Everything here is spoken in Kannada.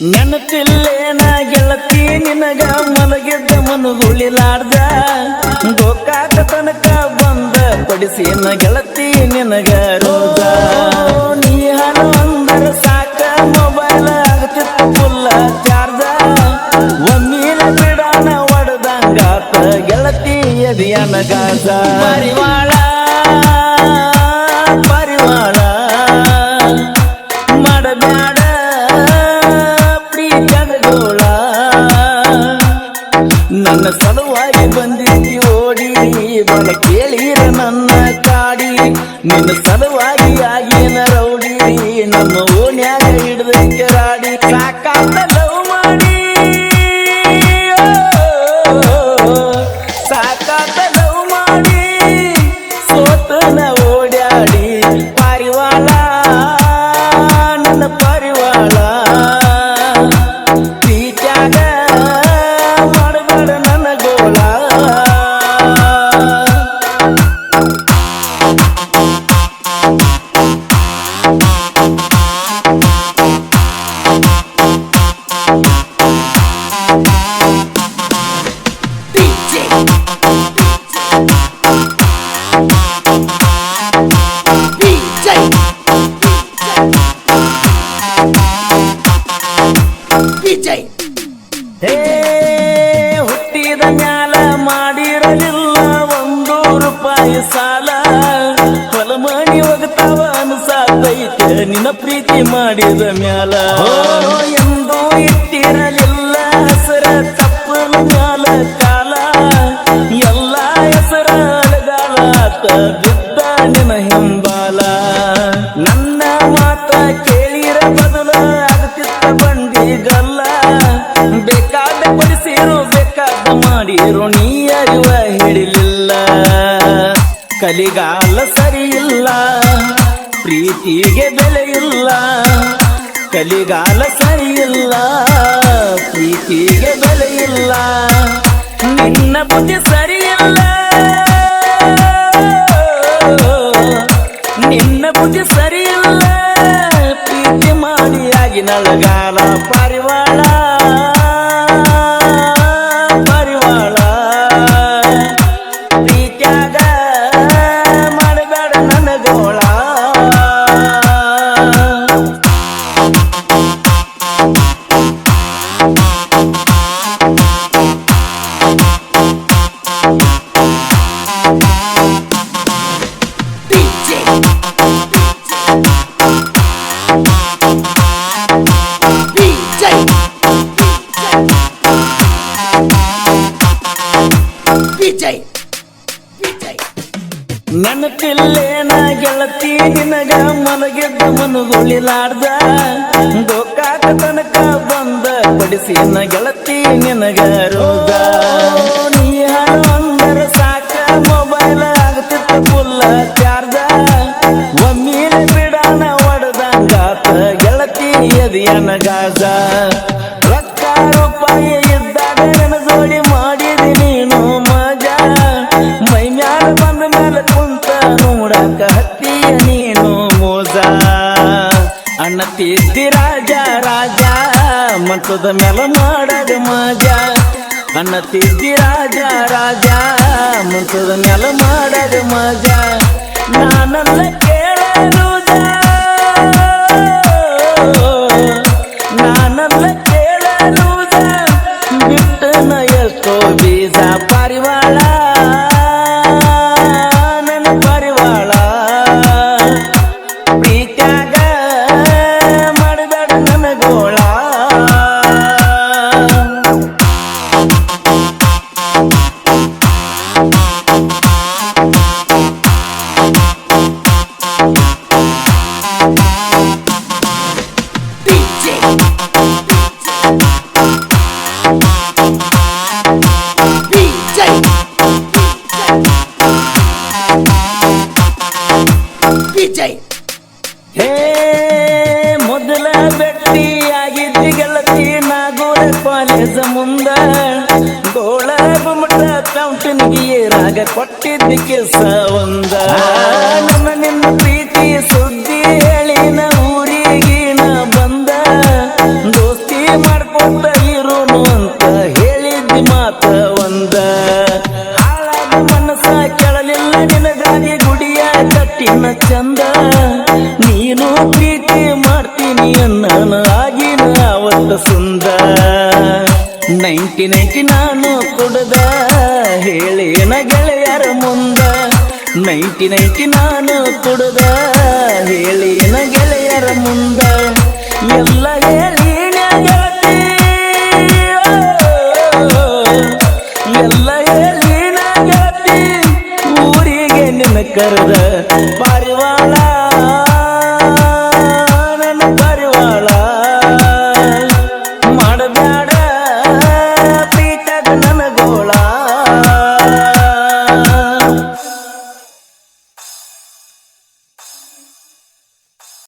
ನೆನಪಿಲ್ಲೇನ ಗೆಳತಿ, ನಿನಗ ಮಲಗಿದ್ದ ಮನುಗುಳಿಲಾರ್ದ ಗೋಕಾಕ ತನಕ ಬಂದ ಪಡಿಸಿನ ಗೆಳತಿ ನಿನಗ ರೋಗ? ನೀ ಹಣ ಅಂದರ ಸಾಕ ಮೊಬೈಲ್ ಆಗ್ತಿತ್ತು ಫುಲ್ಲ ಚಾರ್ಜ ಒಮ್ಮಿಲ ಬಿಡಾನ ಒಡದಂಗಾತ ಗೆಳತಿ ಎದಿಯನ ಗಾಜ ಸಲುವಾಗಿ ಆಗಿನ ರೌಡಿ ನಮ್ಮ ಓಣ್ಯಾಗ ಹಿಡಿದ ಕೆರಾಡಿ ಸಾಕಾತ ನಿನ್ನ ಪ್ರೀತಿ ಮಾಡಿದ ಮ್ಯಾಲ. ಎಂದು ಇಟ್ಟಿರಲಿಲ್ಲ ಹೆಸರ ತಪ್ಪನ ಮ್ಯಾಲ ಕಾಲ. ಎಲ್ಲ ಹೆಸರ ಬಿದ್ದ ನಿನ್ನ ಹಿಂಬಾಲ. ನನ್ನ ಮಾತ ಕೇಳಿರ ಬದಲ ಆಗ್ತಿತ್ತ ಬಂಡಿಗಲ್ಲ ಬೇಕಾದ ಪಡಿಸಿರು ಬೇಕಾದ ಮಾಡಿರು ನೀ ಅರಿವ ಹಿಡಿಲಿಲ್ಲ. ಕಲಿಗಾಲ ಪ್ರೀತಿಗೆ ಬೆಲೆ ಇಲ್ಲ, ಕಲಿಗಾಲ ಸರಿಯಿಲ್ಲ, ಪ್ರೀತಿಗೆ ಬೆಲೆ ಇಲ್ಲ. ನಿನ್ನ ಬುದ್ಧಿ ಸರಿ ಇಲ್ಲ ನಿನ್ನ ಬುದ್ಧಿ ಸರಿ ಇಲ್ಲ ಪ್ರೀತಿ ಮಾಡಿ ಆಗಿ ನಳಗಾಲ ನೆನಪಿಲ್ಲೇನ ಗೆಳತಿ, ನಿನಗ ಮಲಗಿದ್ದ ಮನುಗುಳಿಲಾರ್ದ ಗೋಕಾಕ ತನಕ ಬಂದ ಪಡಿಸಿನ ಗೆಳತಿ ನಿನಗ ರೋಗ ನೀ ಅಂದರ ಮೊಬೈಲ್ ಬಿಡಾನ ಗೆಳತಿ ಅಣ್ಣ ತಿದ್ದಿ ರಾಜ ರಾಜ, ಮಂಟದ ಮೇಲೆ ಮಾಡದ ಮಾಜ. ಅಣ್ಣ ತಿದ್ದಿ ರಾಜ ರಾಜ, ಮಂಟದ ಮೇಲೆ ಮಾಡದ ಮಜಾ. ನಾನಲ್ಲ ಹೇ ಮೊದಲ ಭೇಟಿಯಾಗಿದ್ದಿ ಗೆಳತಿ ನಾಗೂರ ಕಾಲೇಜ ಮುಂದ. ಗೋಳ ಗುಮಟ ಕೌಂಟನಿಗೆ ರಾಗ ಕೊಟ್ಟಿದ್ದ ಕೆಲಸ ಒಂದ. ನನ್ನ ನಿನ್ನ ಪ್ರೀತಿ ನೈಂಟಿ ನೈಂಟಿ ನಾನು ಕುಡ್ದ ಹೇಳಿ ಏನ ಗೆಳೆಯರ ಮುಂದ. ನೈಂಟಿ ನೈಂಟಿ ನಾನು ಕುಡ್ದ ಹೇಳಿ ಏನ ಗೆಳೆಯರ ಮುಂದ. ಎಲ್ಲ ಹೇಳಿ ಎಲ್ಲ ಹೇಳಿ ಊರಿಗೆ ನಿನ್ನ ಕರೆದ ಪಾರಿವಾಳ